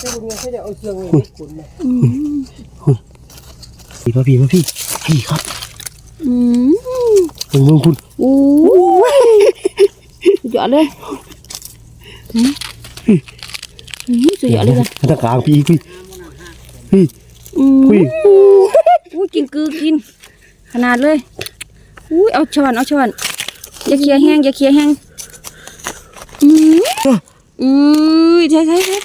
เจ้าบุญเงินเขาจะเอาเชืองนี่ขุนนะพี่พ่อพี่พ่อพี่พี่ครับอืมมึงมึงคุณโอ้ยสุดยอดเลยอืมอืมสุดยอดเลยจ้ะตะกางพี่พี่พี่พี่อุ้ยกินกือกิน ขนาดเลยอุ้ยเอาช้อนเอาช้อนอย่าเคลียแห้งอย่าเคลียแห้งอืมอือใช่ใช่ใช่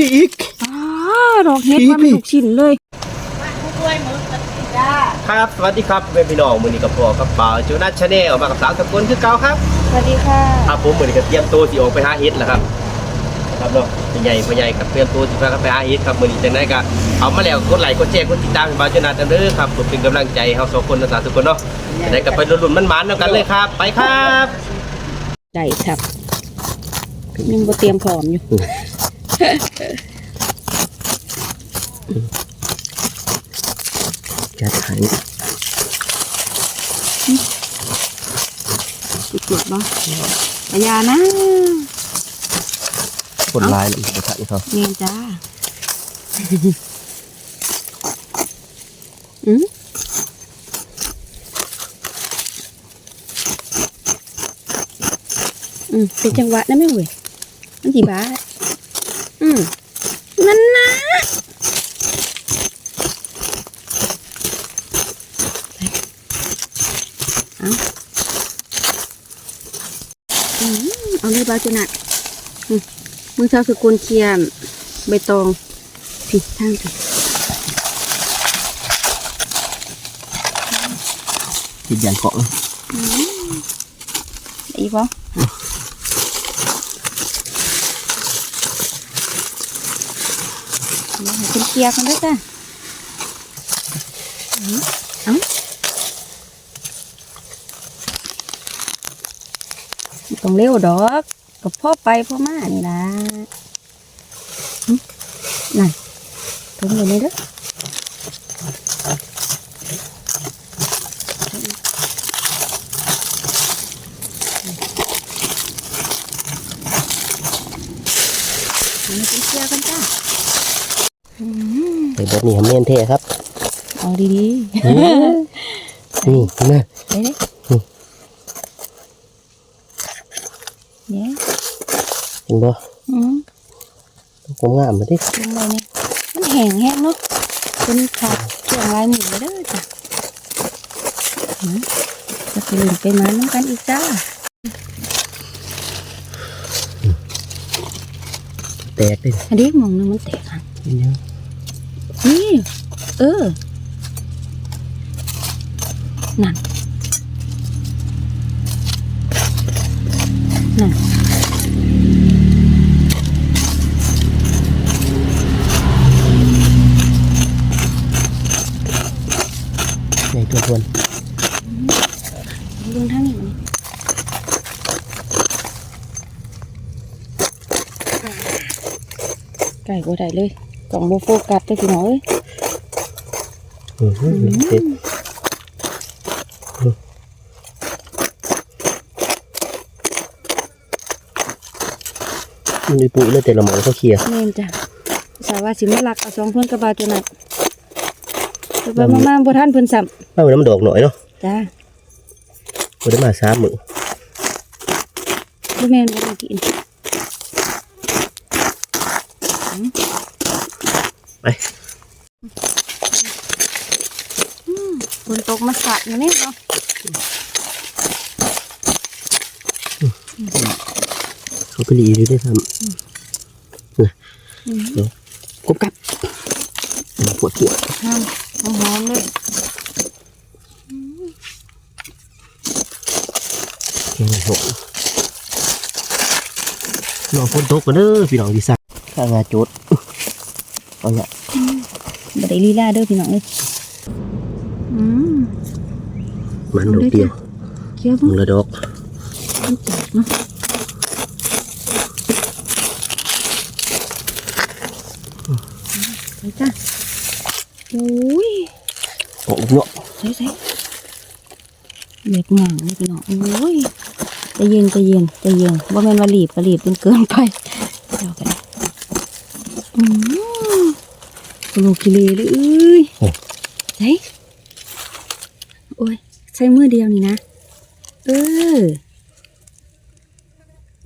พี่อีกอ้าดอกเห็ดพี่มันพี่ถูกชิ้นเลยครับสวัสดีครับเป็นพี่น้องมือนี้กับพ่อกับป่าวจูนัทชาแนลมากับสาวสกลคือเก่าครับสวัสดีค่ะครับผมมือนี้ก็เตรียมตัวสิออกไปหาเฮ็ดแล้วครับครับเนาะเป็นใหญ่พ่อใหญ่กับเตรียมตัวสิพากันไปหาเฮ็ดครับมือนี้จังไดก็เอามาแล้วกดไลค์กดแชร์กดติดตามให้บ่าวจูนัทกันเด้อครับเพื่อเป็นกำลังใจให้เฮาสองคนนะสาวสกลเนาะจังไดก็ไปลุ้นๆมันๆนำกันเลยครับ ไปครับได้ครับยังบ่เตรียมพร้อมอยู่ จัดให้ติดจุดบ่ปยานะคนลายแล้วมันจะทันเขาเนียนจ้าอืมอืมเป็นจังหวะนะแม่เว้ยมันกี่บาทอื มนั่นนะเอาอืมเอาเลยบาจุนัดอืมมือเช้าสกุลเคียมใบตองผิดทางผิดติดยันเกาะอีกบ่เดี๋ยวให้เป็น เกียร์กันด้วยจ้ะเอาต้องเร็วดอกกับพ่อไปพ่อมานี่ละนั่นตรงเลยนี่เด้อ เอามาเป็นเคลียร์กันจ้ะอื มไอ้แบบนี้ทำเม่นเท่ครับเอาดีนี่นะๆไปเลยเนี่ยเห็นบ่อืมผมงามมาดิลงเลยเนี่ยมันแห้งแห้งเนาะเป็นขาดช่วงลายหมูเลยเด้อจ้ะอืมจะไปเล่นไปมาน้ำกันอีกจ้าแตกเลยอันนี้มองนึงมันแตกอะเป็ นยังนี่ เออ นั่น นั่นในตัวทวนเรื่องทางนี้มันไก่บ่ได้เลย กล่องโบโฟกัสเลยพี่น้องเอ้ยอือหือเด็ดมันมีปุ๋ยเลยแต่ละหมอเขาเคลียร์แม่นจ้ะสาวว่าสิมาลักเอาสองเพิ่นกระบาตัวนั้นไปไปมาๆบ่ทันเพิ่นซ้เอาน้ำดอกหน่อยเนาะำจ้าบ่ได้มาสามมือบ่แม่นบ่ได้กิน ไปฝนตกมาสาดมานี่เนาะเขาก็รีอยู่ได้ำนะเดี๋ยวกบกับปวดปวดห้ามหอมเลยเก่งหกรอฝนตกกันเด้อพี่น้องดีสักข้างาโจดเอาเนี่ย บ่ได้ลีลาเด้อพี่น้องเอ้ยอืมมันดอกเดียวเคี้ยวมึงละดอกมันแตกเนาะไปจ้ะโอ้ยโอ้เนาะใส่ใส่เล็กหนังเลยพี่น้องโอ้ยใจะเย็นใจะเย็นใจะเย็นว่าแม่นว่ารีบก็รีบจนเกินไปเดี๋ยวกันอืม โลกิเลเลยเอ้ยโอ้ไหนโอ้ยใช้มือเดียวนี่นะ เออ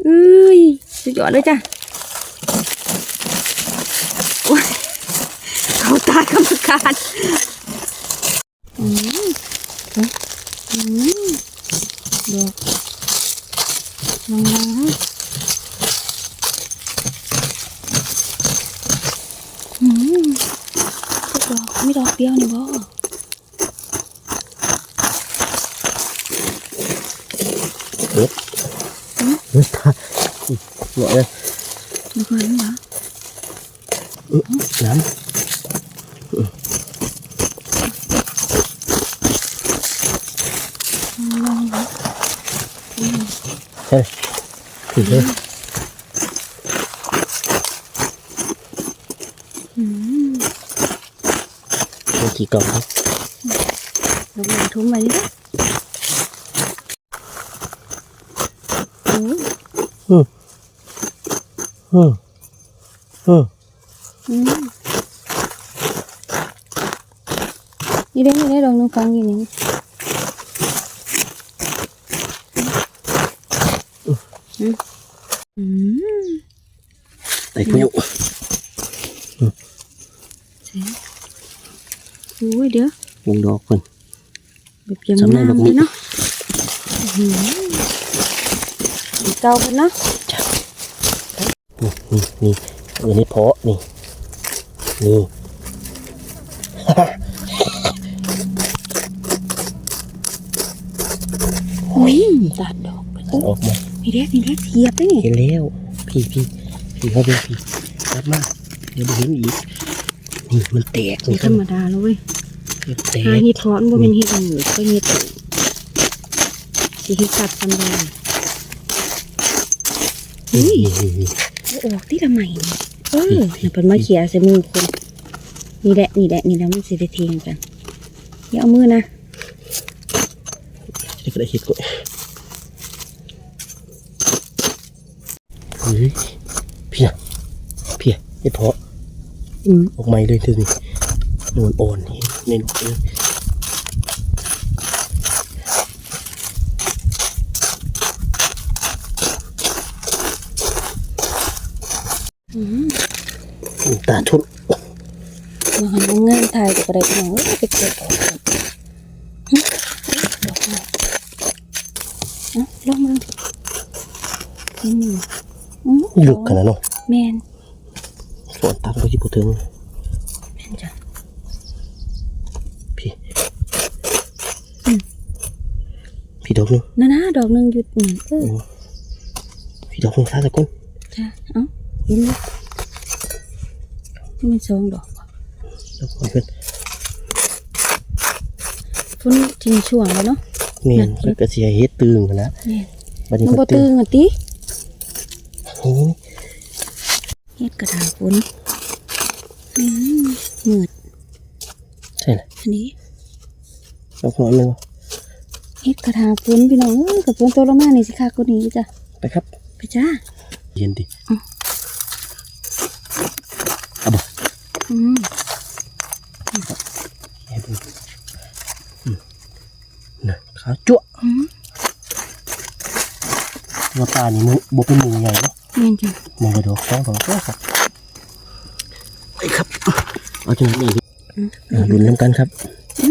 เอ้ยสุดยอดเลยจ้ะโอ้ยเขาตากรรมการอืมอืมดอกลองลองฮะอืมดอกไม่ดอกเดียวนี่บ่ เฮ้ยตาเหมาะเลย ไม่ค่อยรู้เหรอ อื้อน้ำเฮ้ยถึงเลยอืมเมื่อกี้ นี่ได้นี่ได้ลองน้องฟังอยู่นี่อืมอืมไอ้พยุโอ้ยเดี๋ยววงดอกคนแบบยังสำเร็งาจมแบบนี้เลยเนาะอื้อหือเก่ากันเนาะนี่นี่นี่เออนี่เพาะนี่นี่ อุ้ย ตัดดอกไปโอ้ออกมามีเด็กมีเด็กเทียบได้นี่เห็นแล้ว พี่พี่พี่เขาเป็นพี่รับมาเดี๋ยวไปเห็นอีกนี่มันแตกไม่นี่ธรรมดาแล้วเว้ยมันแตหากเห็ดเพาะมันบ่เป็นเห็ดหมูก็เห็ดสิเห็ดกัดกันได้นี่นี่นี่เอาออกที่ทำไมเนี่ยเออน่ะเป็นมาเขียใส่มือคนนี่แหละนี่แหละนี่แล้วมันสิได้เทียงกันอย่าเอามือนะจะได้เห็ดก่อน เฮ้ยพี่นะพี่อะเห็ดเพาะอืมออกมาเลยทีนี้นวลอ่อนนี่ในนกเลยอืมตาทุนมาหันเองานถ่ายกับอะไรกันเนาะไปเก็บออกก่อนหึดอกไม้เอ้าลองมาอืม ลึกขนาดเนาะแมนฝนตักไปที่ผู้ถึงแมนจ้ะพี่พี่ดอกหนึงนั่นนะดอกหนึงหยุดหนึ่งเออพี่ดอกหนึงซาตะก้นจ้ะเอ้าเห็นไหมนี่มันสองดอกว่ะดอกเพื่อนฝนจริงช่วงแล้วเนาะเมียนก็กระเสียเฮ็ดตึงกันแล้วแม่นบัดนี้มันก็บ่ตึตึงงอะติ นี่นี่เฮ็ดกระดาษฝนอืมมืดใช่เลยอันนี้ดอกน้อยมันบ่เฮ็ดกระดาษฝนพี่น้องเอ้ยกับฝนตกลงมานี่สิค่ะกว่านี้จ้ะไปครับ ไปจ้า เย็นดิอืมให้ดูอืมน่ะขาวจั่วอืมว่าปลานี่มันบ่เป็นหมูใหญ่เนาะแม่นจ้ะมันกระโดดสองสองตัวครับไปครับเอาจังนี้ดิอืมอ่าลุ้นน้ำกันครับ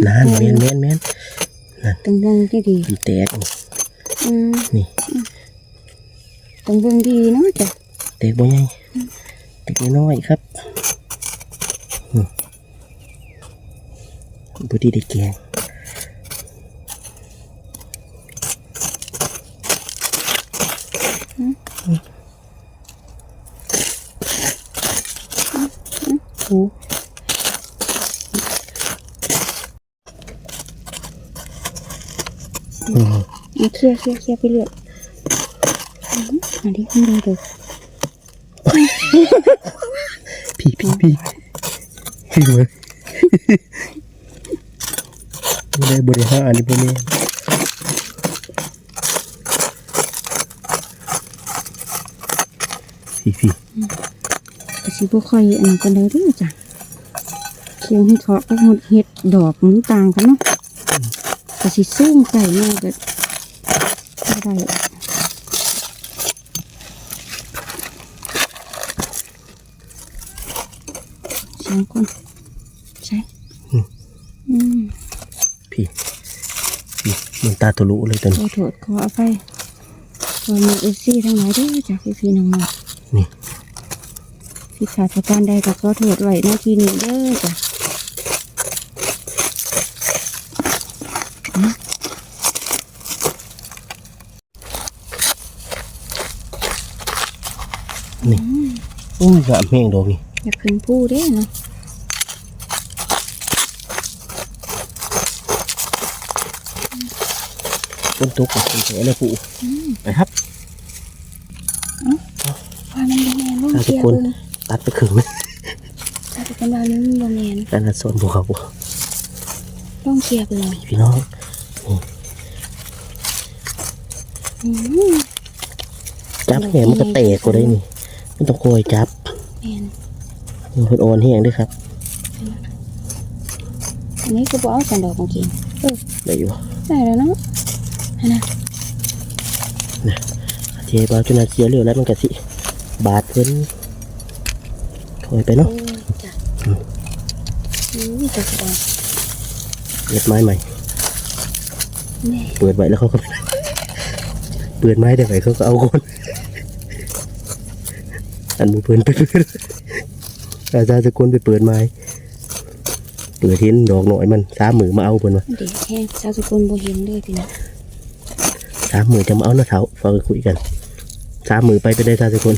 นานแมนแมนแมนนั่นต้องเบิ่งดีดีมันแตกนี่นี่ต้องเบิ่งดีเนาะจ้ะแตกบ่ใหญ่แตกน้อยครับอืมพอดีได้แกง โอ้อืมมาเคลียร์เคลียร์เคลียร์ไปเรื่อยอืมอันนี้ขึ้นได้เลยพี่พี่พี่พี่เว้ยไม่ได้บริหารนี่พวกนี้พี่พี่ไป สิบ่ค่อยอันนั้นปานใดเด้อจ้ะเคียงเฮ็ดเพาะกับเฮ็ดดอกมันต่างกันเนาะก็สิสูงไก่แม่ก็บ่ได้สองคนใช่อืมพี่พี่มันตาทะลุเลยตอนขนี้อโทษขออภัยขอมีเอฟซีทั้งหลายเด้อจากพี่ๆน้องนี่ๆผิ ดพลาดประการใดก็ขอโทษไว้ในที่นี้เด้อจ้ะนี่โอ้ยงามแห้งดอกนี่อยากขึ้นผู้เด้อเนาะต้นตุกกับต้นแฉเลยผู้ไปครับว่ามันบ่แม่นลงถ้าทุเชีกยร์คนเบิ่ง ตัดไปครึ่งเลยถ้าทุกคนว่ามันบ่แม่นการนัดสอนพวกเขาบ่ลงเชียร์เบิ่งพี่น้องอืมจับแหงมันก็แตกก็ได้นี่มันต้องคอยจับแม่นมันเป็นอ่อนแห้งด้วยครับอันนี้ก็บ่เอาสันดอกของกินเออได้อยู่ได้แล้วเนาะอันน่ะเทียบาจุนาเสียเร็วแล้วมันก็สิบาดเพิ่น ถอยไปเนาะโอ้ยจ้ะอุ้ยจะสบายเปิดไม้ใหม่แม่ เปิดไว้แล้วเขาก็เปิดไม้ได้ไหมเขาก็เอาคนอันมือเปิดไปเปิดอาจารย์สกุลไปเปิดไม้เปิดเห็นดอกหน่อยมันสามมือมาเอาเพิ่นวะเด็กแห้งชาวสกุลบ่เห็นเลยพี่น้องสามมือจะมาเอานะเท้าฟังคุยกันสามมือไปไปได้ชาสกุล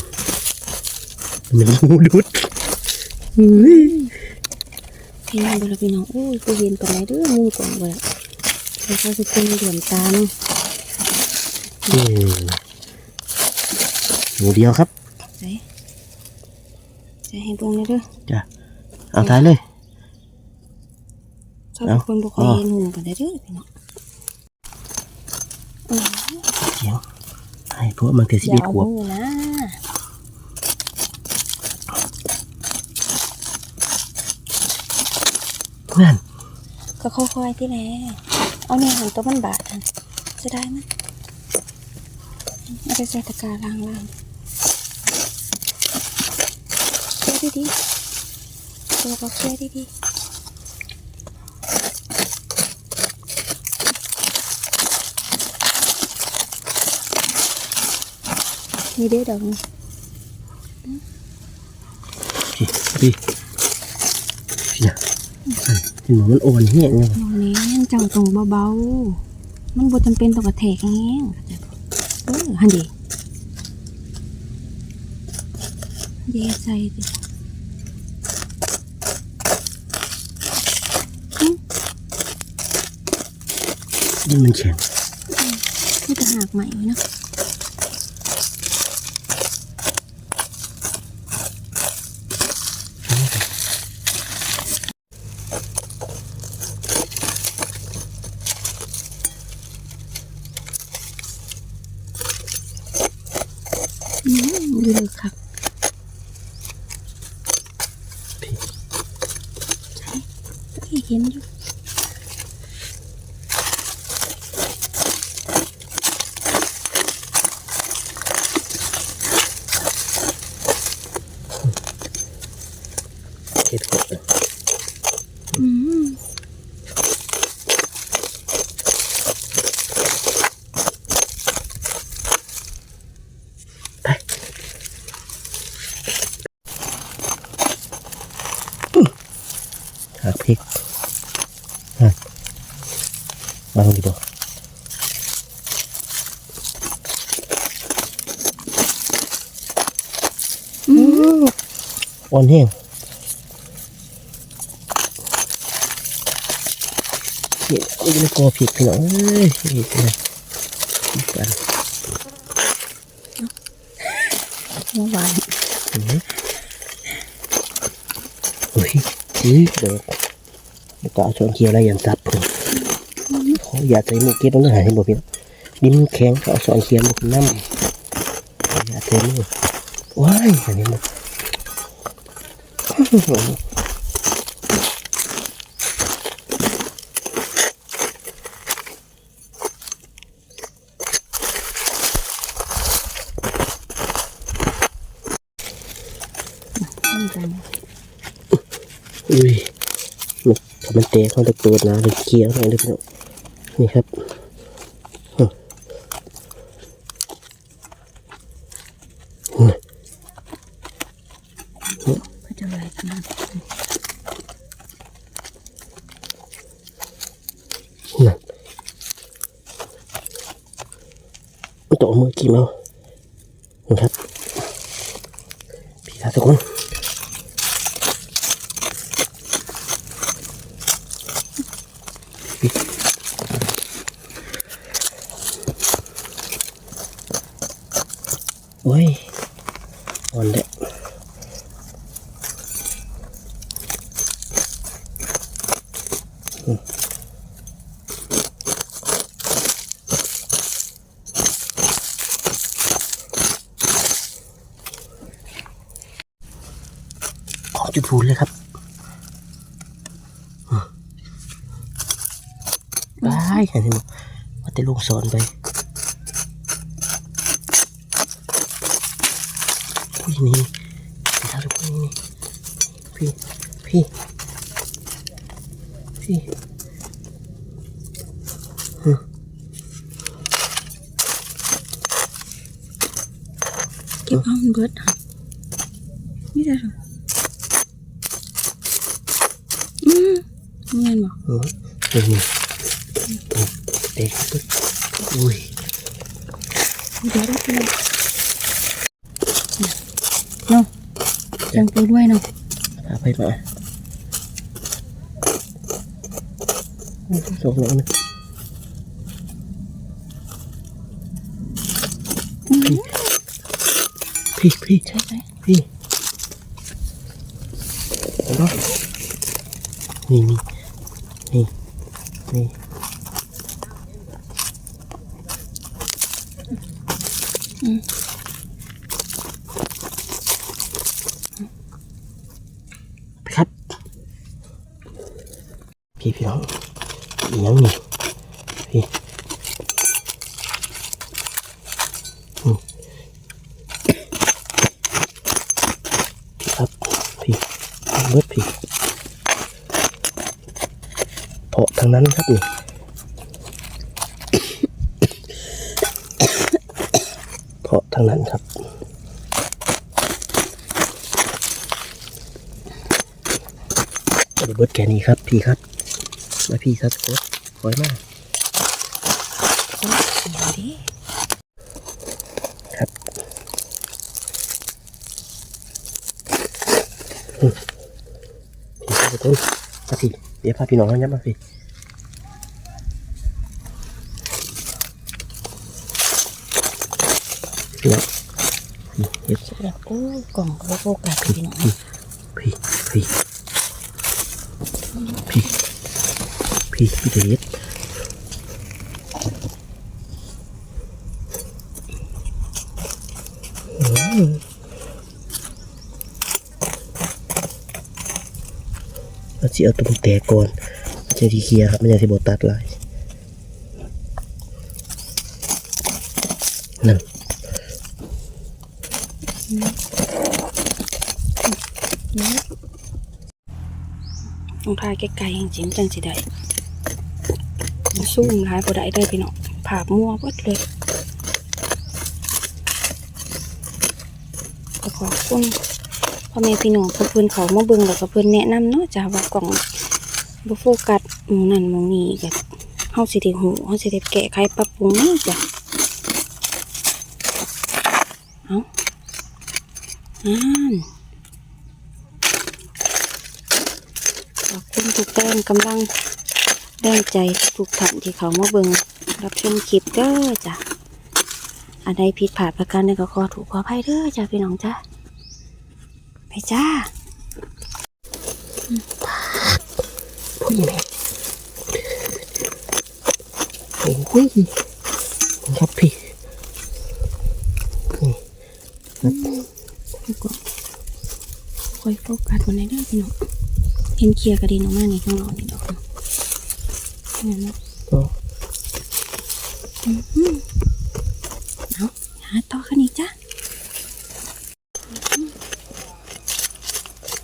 มันงูดุด เฮ้ยเห็นบ่ละพี่น้องโอ้ยบ่เห็นปานใดเด้อมุงก่อนบ่ล่ะแต่ชาวสกุลเหลื่อมตาเนาะอืมหมูเดียวครับใส่ใส่ให้เบิ่งเลยเด้อจ้ะเอาท้ายเลยชาวสกุลบ่ค่อยเห็นหุ่มปานใดเด้อพี่น้องเออเสียงให้พวกมันเทสิบเอ็ดขวบนะ นั่นก็ค่อยๆที่แหละเอาเนี่ยหันตัวมันบาดหันจะได้มั้ยเอาไปใส่ตะกร้าล้างๆเชื่อดีๆตัวก็เชื่อดีๆนี่เด้อดอกนี้พี่พี่พี่นะ เห็นหมอมันอ่อนแห้งเลยดอกนี้เจ้าตรงเบาๆ มันบ่จำเป็นต้องกระแทกแห้งเออหันดีเดใส่ดินี่มันแข็งนี่จะหักใหม่ไว้เนาะ ดีเลยครับพี่พี่เห็นอยู่ เห็ดขวบ อืม ไปหักพริกฮะ บางดีบ่อืมอ่อนแห้งเห็ดอุ้ยแล้วกอพริกพี่น้องเอ้ยเห็ดนะพริกกันเมื่อวานเห็นไหมเฮ้ยจีดอกแล้วก็เอาช้อนเคี้ยวอะไรอย่างซับผมข ออย่าใส่หมูเก็ตต้องหายให้บ่พี่น้องดินแข็งก็เอาช้อนเคี้ยวมาน้ำอย่าใส่มือว้ายอันนี้มันนี่กันอุ้ยมันถ้ามันแตกมันจะเปิดนะเลยเคี้ยวหน่อยเลยพี่น้อง นี่ครับก็จะไหลกันนะนั่นมันต่อมือกี่เมานี่ครับ พี่ครับทุกคน โอ้ยอ่อนเด็ดขอจุดพูนเลยครับอืมไปเห็นไหมว่าแต่ลูกสอนไป อุ้ยนี่พี่ท้าทุกคนนี่พี่พี่พี่เก็บเอามันเบิดค่ะนี่ได้หรออืมเงินบอกอืมนี่นี่เด็กปึ๊บอุ้ยเดี๋ยวได้ไปเลยเนาะจังปูด้วยเนาะเอาไป มาส่งน้องนะพี่พี่ใช่ไหม พี่เห็นปะนี่นี่นี่นี่ไปครับ พี่พี่น้องอียังนี่พี่อืมพี่ครับพี่เบิดพี่เพาะทางนั้นครับนี่เพาะทางนั้นครับเบิดแค่นี้ครับพี่ครับ มาพี่ครับโอ้คอยมากเดี๋ยวดิครับพี่ครับทุกคนมาพี่เดี๋ยวพาพี่น้องเขาย้ำมาพี่พี่น้องนี่เฮ็ดแล้วโอ้ยกล่องก็โฟกัสพี่น้องพี่พี่พี่ พี่พี่เด็ดเราจะเอาตัวมันแตกก่อนมันจะทีเคลียร์ครับมันจะที่บตัดลายนั่นต้องทายไกลๆจริงๆจังสิได้ มันสู้มหลายบ่ได้เลยพี่น้องผาบมัวเบิดเลยก็ขอบคุณพ่อแม่พี่น้องเพื่อนเขามาเบิ่งแล้วก็เพิ่อนแนะนำเนาะจ้าว่ากล่องบ่โฟกัสหมองนั่นหมองนี้ก็เฮาสิได้หูเฮาสิได้แก้ไขปรับปรุงเนาะจ้ะเอาอ่านขอบคุณทุกแรงกำลังแรงใจ ทุกท่านที่เขามาเบิ่งรับชมคลิปเด้อจ้ะอันใดผิดพลาดประการใดก็ขอถูกขออภัยเด้อจ้ะพี่น้องจ้ะไปจ้าผู้หญิงโอ้ยครับพี่นี่ครับค่อยโฟกัสมันได้เด้อพี่น้องเห็นเคลียร์กระเด็นออกมานี่ข้างนอกนี่ดอก เนาะนั่นเนาะอือหือเอาหาต่อกันอีกจ้ะ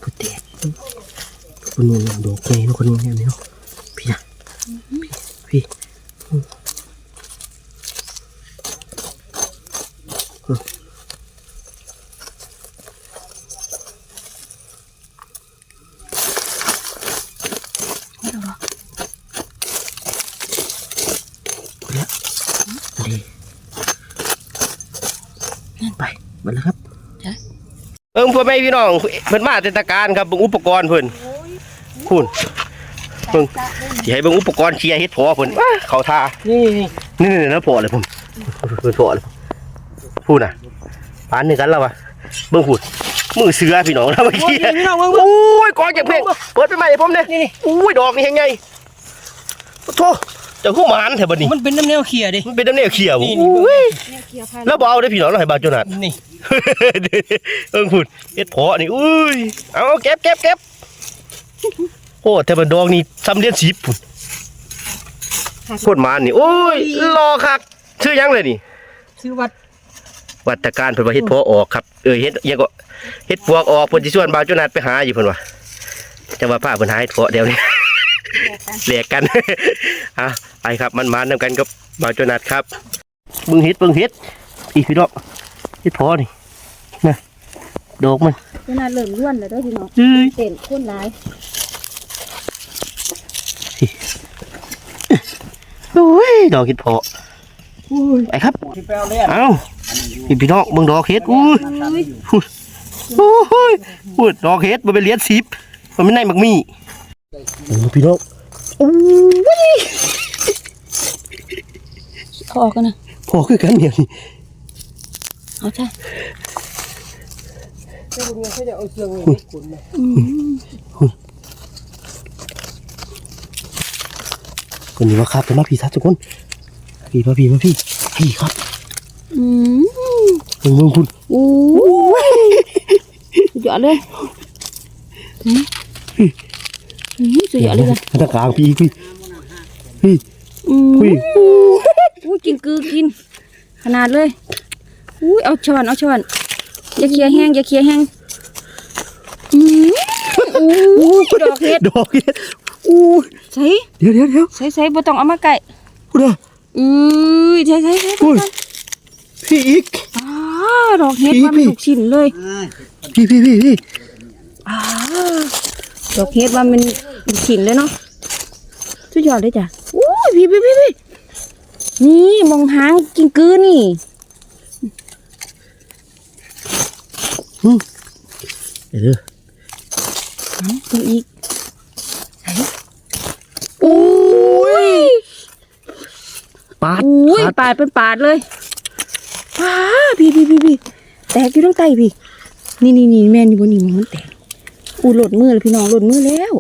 พุดเตะคนนู้นดอกใหญ่เนาะคนนู้นเนี่ยเนาะพี่นะพี่ ไม่เอาหรอก ดีไป มาแล้วครับจ้ะเอิงพ่อแม่พี่น้องเพิ่นมาเทศกาลครับเบิ่งอุปกรณ์เพิ่นคุณเบิ่งสิให้เบิ่งอุปกรณ์เคลียร์เฮ็ดพอเพิ่นว้าเขาทานี่นี่นี่นะพอเลยผมเพิ่นพอเลยพูดน่ะปานนี่กันแล้ววะเบิ่งพูดมือเสือพี่น้องนะเมื่อโอ้ยกี้พี่น้องเบิ่งโอ้ยกองจากเพลงเปิดไปใหม่ให้ผมเนี่ยโอ้ยดอกนี่ยังไงโอ้โธ่ เจะหู้หมานแถวบัดนี้มันเป็นน้ำแนวเขียดิมันเป็นน้ำเนียเขียวนี่นี่โอ้ยเนี่ยเคลียร์พันแล้วบ่เอาได้อพี่น้องเราให้บาดจนัดนี่เอิงพูดเฮ็ดเพอนี่อุ้ยเอาเก็บเก็บเก็บโอ้แต่มันดอกนี่ซ้ำเลียนสีพุ่นโคตรหมานนี่โอ้ยรอคักชื่อหยังเลยนี่ชื่อวัดวัตการเพิ่นว่าเฮ็ดเพอออกครับเออเฮ็ดอิหยังก็เฮ็ดปวกออกเพิ่นสิชวนบาวจุนัดไปหาอยู่เพิ่นว่าจะว่าพาเพิ่นหาเฮ็ดเพาะเดี๋ยวนี้ แลกกันอะไปครับมันมานำกันกับบาวจุนัดครับเบิ่งเฮ็ดเบิ่งเฮ็ดอีพี่น้องเฮ็ดเพอนี่นะดอกมันขนาดเริ่มล้วนแล้วเด้อพี่น้องเอ้ยเต้นคนหลายโอ้ยดอกเฮ็ดเพาะไปครับที่แปลเล่นเอ้าพี่พี่น้องเบิ่งดอกเฮ็ดอุ้ยอุ้ยโอ้ยพูดดอกเฮ็ดมันเป็นเหรียญสิบมันไม่ในมักมี โอ้พี่น้องโอ้ยเอาออกกันนะพอคือกันเนี่ยนี่เอาจ้ะเจ้าบุญเงินเขาจะเอาเชือกนี่ให้คุณนะอืมคนนี้ว่าครับเป็นมาพี่ทัศทุกคนพี่มาพี่มาพี่พี่ครับอืมเมืองเมืองคุณอู้ยสุดยอดเลยอืมอืม สุดยอดเลยจ้ะมันตะกลางพี่พี่พี่อืมพี่อู้กินกือกิน ขนาดเลยอุ้ยเอาช้อนเอาช้อนอย่าเคลียร์แห้งอย่าเคลียร์แห้งอืมอู้ดอกเห็ดดอกเฮ็ดอู้ยใส่เดี๋ยวเดี๋ยวเดี๋ยวใส่ใส่บ่ต้องเอามาไก่คุณอะอือใส่ใส่ใส่อุ้ยพี่อีกอ้าดอกเห็ดพี่ว่ามันพี่ถูกชิ้นเลยพี่พี่พี่พี่อ้าดอกเห็ดว่ามัน ถูกชิ้นเลยเนาะสุดยอดเลยจ้ะโอ้ยพี่พี่พี่พี่นี่มองหางกินกือนี่เดี๋ยวเดี๋ยวเอาตัวอีกใส่โอ้ยปาดอุ้ยปาดปาดเป็นปาดเลยป้าพี่พี่พี่พี่แตกอยู่ทั้งใต้พี่ นี่นี่นี่แม่นอยู่บนนี่มันมันแตกอูหลดมือเลยพี่น้องหลดมือแล้ว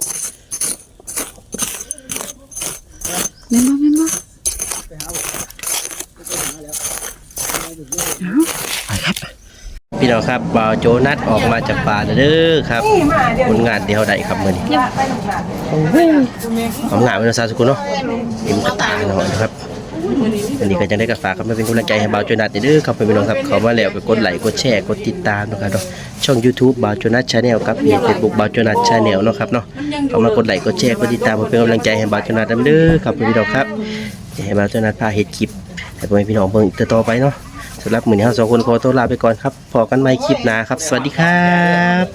แม่นบ่แม่นบ่ไปครับ พี่น้องครับบ่าวโจนัทออกมาจากป่าแล้วเด้อครับผลงานเดียวใดครับมื้อนี้ความงามเป็นภาษาสกุลเนาะเอ็มกระตาเนาะนะครับ อันนี้ก็จะได้กระฝากครับมาเป็นกำลังใจให้บ่าวโจนัทเด้อครับพี่น้องครับเขามาแล้วก็กดไลค์กดแชร์กดติดตามนะครับเนาะช่อง YouTube บ่าวโจนัทชาแนลกับเพจ Facebook บ่าวโจนัทชาแนลเนาะครับเนาะเขามากดไลค์กดแชร์กดติดตามเพื่อเป็นกำลังใจให้บ่าวโจนัทเด้อครับพี่น้องครับจะให้บ่าวโจนัทพาเฮ็ดคลิปให้พ่อแม่พี่น้องเบิ่งต่อไปเนาะสำหรับมื้อนี้เราสองคนขอตัวลาไปก่อนครับพบกันใหม่คลิปหน้าครับ สวัสดีครับ